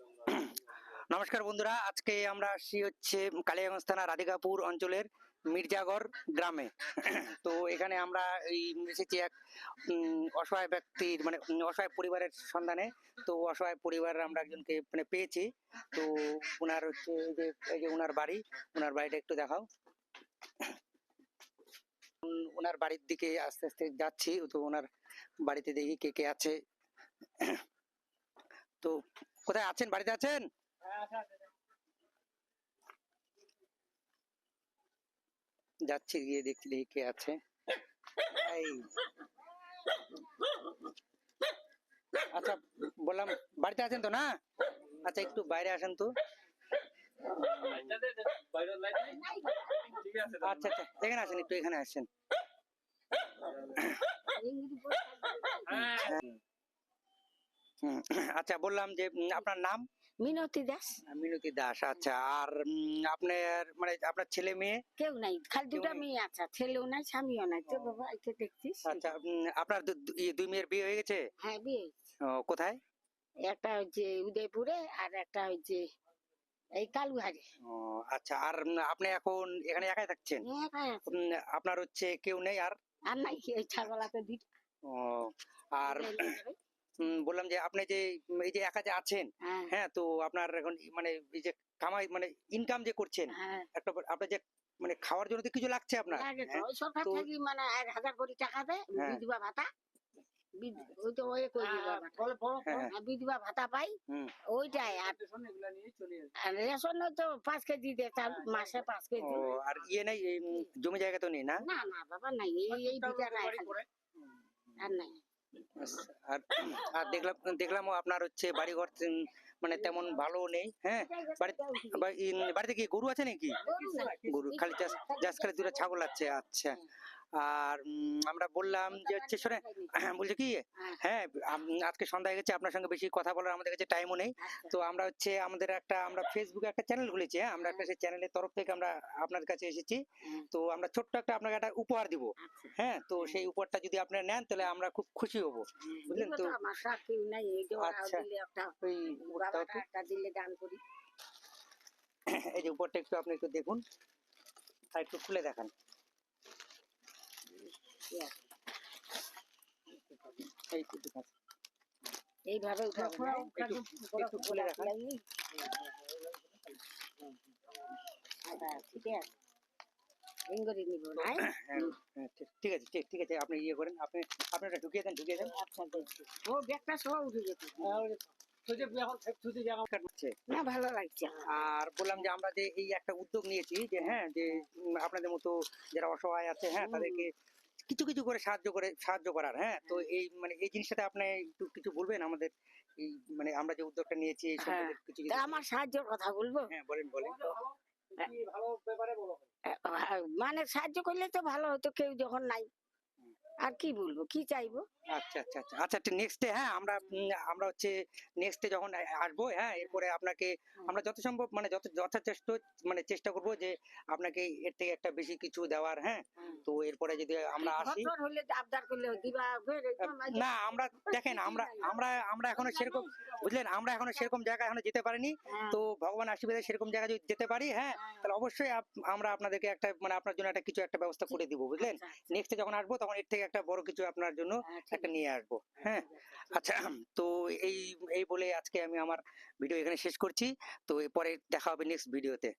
নমস্কার বন্ধুরা, আজকে আমরা আসছি হচ্ছে কালিয়াগঞ্জ থানা রাধিকাপুর অঞ্চলের মির্জাগড় গ্রামে। তো এখানে আমরা এই এসেছি এক অসহায় ব্যক্তির মানে অসহায় পরিবারের সন্ধানে। তো অসহায় পরিবার আমরা একজনকে মানে পেয়েছি। তো ওনার হচ্ছে এই যে এই যে ওনার বাড়ি ওনার বাড়িটা একটু দেখাও। ওনার বাড়ির দিকে আস্তে আস্তে যাচ্ছি। তো ওনার বাড়িতে দেখি কে কে আছে। তো কোথায় আছেন? বাড়িতে আছেন? যাচ্ছি গিয়ে দেখছি দেখি কে আছে। আচ্ছা বললাম বাড়িতে আছেন তো না? আচ্ছা একটু বাইরে আসেন তো। আচ্ছা আচ্ছা এখানে আসেন একটু এখানে আসেন। হুম, আচ্ছা বললাম যে আপনার নাম? মিনতি দাস। মিনতি দাস আচ্ছা আর আপনার মানে আপনার ছেলে মেয়ে? কেউ নাই খালি দুটা মেয়ে আছে ছেলেও নাই স্বামীও নাই। তো বাবা এতে দেখছিস। আচ্ছা আপনার ইয়ে, দুই মেয়ের বিয়ে হয়ে গেছে? হ্যাঁ বিয়ে ও, কোথায়? একটা হচ্ছে উদয়পুরে আর একটা হচ্ছে এই কালুহারে ও, আচ্ছা আর আপনি এখন এখানে একাই থাকছেন? আছে। আপনার হচ্ছে কেউ নেই আর? আর নাই এই ছাগলাতে দুইটা। ও, আর বললাম যে আপনি যে এই যে একা যে আছেন হ্যাঁ। হ্যাঁ তো আপনার এখন মানে এই যে কামাই মানে ইনকাম যে করছেন হ্যাঁ। একটা আপনার যে মানে খাওয়ার জন্য তো কিছু লাগছে আপনার হ্যাঁ? ওই সরকার থেকে মানে এক হাজার কোটি টাকা দেয়। বিধবা ভাতা। বিধবা পাই ওইটাই। আর আর রেশন তো পাঁচ কেজি দেয় মাসে পাঁচ কেজি। আর ইয়ে নেই জমি জায়গা তো নেই না? না না বাবা নাই। এই এই দুটা নাই আর নাই। আর আর দেখলাম দেখলাম আপনার হচ্ছে বাড়ি ঘর মানে তেমন ভালো নেই হ্যাঁ? বাড়িতে বাড়িতে কি গরু আছে নাকি? গরু খালি চাষ জাস্ট খালি দুটো ছাগল আছে আচ্ছা। আর আমরা বললাম যে হচ্ছে শোনে বলছে কি হ্যাঁ, হ্যাঁ আজকে সন্ধ্যা হয়ে গেছে আপনার সঙ্গে বেশি কথা বলার আমাদের কাছে টাইমও নেই। আচ্ছা। তো আমরা হচ্ছে আমাদের একটা আমরা ফেসবুকে একটা চ্যানেল খুলেছি হ্যাঁ আমরা একটা সেই চ্যানেলের তরফ থেকে আমরা আপনার কাছে এসেছি। হ্যাঁ, তো আমরা ছোট্ট একটা আপনাকে একটা উপহার দিব। আচ্ছা। হ্যাঁ তো সেই উপহারটা যদি আপনারা নেন তাহলে আমরা খুব খুশি হব। বুঝলেন তো? এই যে আচ্ছা। দিলে দান করি। এই উপহারটা একটু আপনি একটু দেখুন আর একটু খুলে দেখান কি আছে? এই একটু দেখান। এইভাবে। আচ্ছা, ঠিক আছে। ইঙ্গরি নিব না ঠিক- ঠিক আছে ঠিক ঠিক আছে আপনি ইয়ে করেন আপনি আপনি ঢুকিয়ে দেন ঢুকিয়ে দেন। ও ব্যাগটা সহ উঠে যেত না ভালো লাগছে। আর বললাম যে আমরা যে এই একটা উদ্যোগ নিয়েছি যে হ্যাঁ যে আপনাদের মতো যারা অসহায় আছে হ্যাঁ তাদেরকে কিছু কিছু করে সাহায্য করে সাহায্য করার হ্যাঁ? তো এই মানে এই জিনিসটাতে আপনি একটু কিছু বলবেন আমাদের এই মানে আমরা যে উদ্যোগটা নিয়েছি এই সম্পর্কে কিছু কিছু আমার সাহায্যের কথা বলব? হ্যাঁ বলেন বলেন। আহ, মানে সাহায্য করলে তো ভালো হতো কেউ যখন নাই। আর কি বলব? কি চাইব? আচ্ছা আচ্ছা আচ্ছা। আচ্ছা নেক্সট হ্যাঁ আমরা আমরা হচ্ছে নেক্সট যখন আসব হ্যাঁ এরপরে আপনাকে আমরা যত সম্ভব মানে যত যথাযথ মানে চেষ্টা করব যে আপনাকে এর থেকে একটা বেশি কিছু দেওয়ার হ্যাঁ। তো এরপরে যদি আমরা আসি হলে আবদার করলে দিবা না আমরা দেখেন আমরা আমরা আমরা এখনও সেরকম বুঝলেন আমরা এখনও সেরকম জায়গায় এখনও যেতে পারিনি। হ্যাঁ, তো ভগবান আশীর্বাদে সেরকম জায়গায় যদি যেতে পারি হ্যাঁ তাহলে অবশ্যই আমরা আপনাদেরকে একটা মানে আপনার জন্য একটা কিছু একটা ব্যবস্থা করে দিব বুঝলেন? আচ্ছা, আচ্ছা, নেক্সট যখন আসব তখন এর থেকে একটা বড় কিছু আপনার জন্য হ্যাঁ, একটা নিয়ে আসব হ্যাঁ? আচ্ছা তো এই এই বলে আজকে আমি আমার ভিডিও এখানে শেষ করছি। তো এরপরে দেখা হবে নেক্সট ভিডিওতে